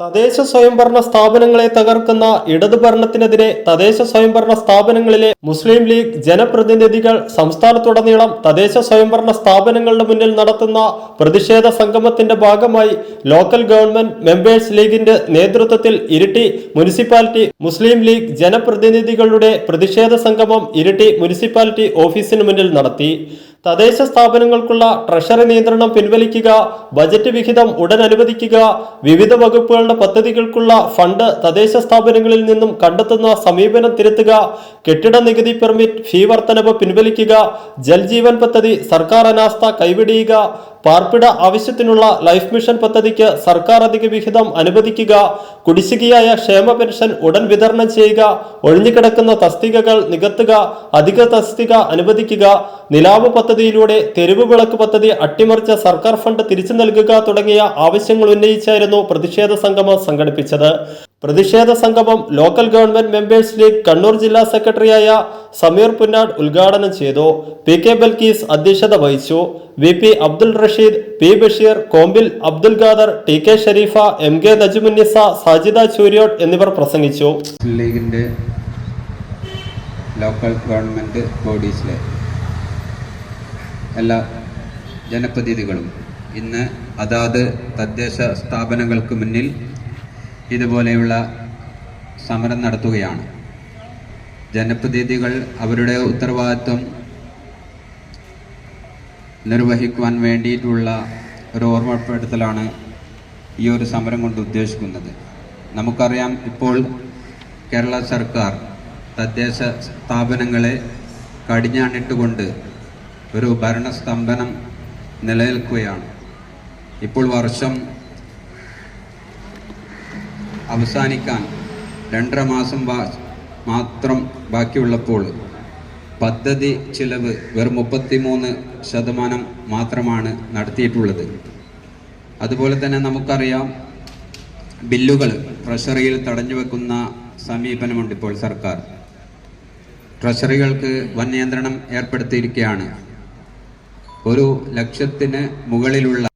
തദ്ദേശ സ്വയംഭരണ സ്ഥാപനങ്ങളെ തകർക്കുന്ന ഇടതുഭരണത്തിനെതിരെ തദ്ദേശ സ്വയംഭരണ സ്ഥാപനങ്ങളിലെ മുസ്ലിം ലീഗ് ജനപ്രതിനിധികൾ സംസ്ഥാനത്തുടനീളം തദ്ദേശ സ്വയംഭരണ സ്ഥാപനങ്ങളുടെ മുന്നിൽ നടത്തുന്ന പ്രതിഷേധ സംഗമത്തിന്റെ ഭാഗമായി ലോക്കൽ ഗവൺമെന്റ് മെമ്പേഴ്സ് ലീഗിന്റെ നേതൃത്വത്തിൽ ഇരിട്ടി മുനിസിപ്പാലിറ്റി മുസ്ലിം ലീഗ് ജനപ്രതിനിധികളുടെ പ്രതിഷേധ സംഗമം ഇരിട്ടി മുനിസിപ്പാലിറ്റി ഓഫീസിന് മുന്നിൽ നടത്തി. തദ്ദേശ സ്ഥാപനങ്ങൾക്കുള്ള ട്രഷറി നിയന്ത്രണം പിൻവലിക്കുക ബജറ്റ് വിഹിതം ഉടൻ അനുവദിക്കുക വിവിധ വകുപ്പുകളുടെ പദ്ധതികൾക്കുള്ള ഫണ്ട് തദ്ദേശ സ്ഥാപനങ്ങളിൽ നിന്നും കണ്ടെത്തുന്ന സമീപനം തിരുത്തുക കെട്ടിട നികുതി പെർമിറ്റ് ഫീ വർധനവ് പിൻവലിക്കുക ജൽജീവൻ പദ്ധതി സർക്കാർ അനാസ്ഥ കൈവിടിയുക പാർപ്പിട ആവശ്യത്തിനുള്ള ലൈഫ് മിഷൻ പദ്ധതിക്ക് സർക്കാർ അധിക വിഹിതം അനുവദിക്കുക കുടിശ്ശികയായ ക്ഷേമ പെൻഷൻ ഉടൻ വിതരണം ചെയ്യുക ഒഴിഞ്ഞുകിടക്കുന്ന തസ്തികകൾ നികത്തുക അധിക തസ്തിക അനുവദിക്കുക നിലാവ് പദ്ധതിയിലൂടെ തെരുവ് വിളക്ക് പദ്ധതി അട്ടിമറിച്ച സർക്കാർ ഫണ്ട് തിരിച്ചു നൽകുക തുടങ്ങിയ ആവശ്യങ്ങൾ ഉന്നയിച്ചായിരുന്നു പ്രതിഷേധ സംഗമം സംഘടിപ്പിച്ചത്. പ്രതിഷേധ സംഗമം local government members league Kannur ജില്ലാ സെക്രട്ടറിയായ സമീർ പുന്നാട് ഉദ്ഘാടനം ചെയ്തു. പി കെ ബൽക്കീസ് അധ്യക്ഷത വഹിച്ചു. V P Abdul Rasheed P Basheer Kombil Abdul Khader T K Shareefa M K Najumunnisa Sajida Chooriyot എന്നിവർ പ്രസംഗിച്ചു. ലീഗിന്റെ ലോക്കൽ ഗവൺമെന്റ് ബോഡീസിലെ എല്ലാ ജനപ്രതിനിധികളും ഇന്ന് അതാത് തദ്ദേശ സ്ഥാപനങ്ങൾക്ക് മുന്നിൽ ഇതുപോലെയുള്ള സമരം നടത്തുകയാണ്. ജനപ്രതിനിധികൾ അവരുടെ ഉത്തരവാദിത്വം നിർവഹിക്കുവാൻ വേണ്ടിയിട്ടുള്ള ഒരു ഓർമ്മപ്പെടുത്തലാണ് ഈ ഒരു സമരം കൊണ്ട് ഉദ്ദേശിക്കുന്നത്. നമുക്കറിയാം ഇപ്പോൾ കേരള സർക്കാർ തദ്ദേശ സ്ഥാപനങ്ങളെ കടിഞ്ഞാണിട്ടുകൊണ്ട് ഒരു ഭരണസ്തംഭനം നിലനിൽക്കുകയാണ്. ഇപ്പോൾ വർഷം അവസാനിക്കാൻ രണ്ടര മാസം മാത്രം ബാക്കിയുള്ളപ്പോൾ പദ്ധതി ചിലവ് വെറും മുപ്പത്തിമൂന്ന് ശതമാനം മാത്രമാണ് നടത്തിയിട്ടുള്ളത്. അതുപോലെ തന്നെ നമുക്കറിയാം ബില്ലുകൾ ട്രഷറിയിൽ തടഞ്ഞു വെക്കുന്ന സമീപനമുണ്ട് ഇപ്പോൾ സർക്കാർ. ട്രഷറികൾക്ക് വൻ നിയന്ത്രണം ഏർപ്പെടുത്തിയിരിക്കുകയാണ്. ഒരു ലക്ഷത്തിന് മുകളിലുള്ള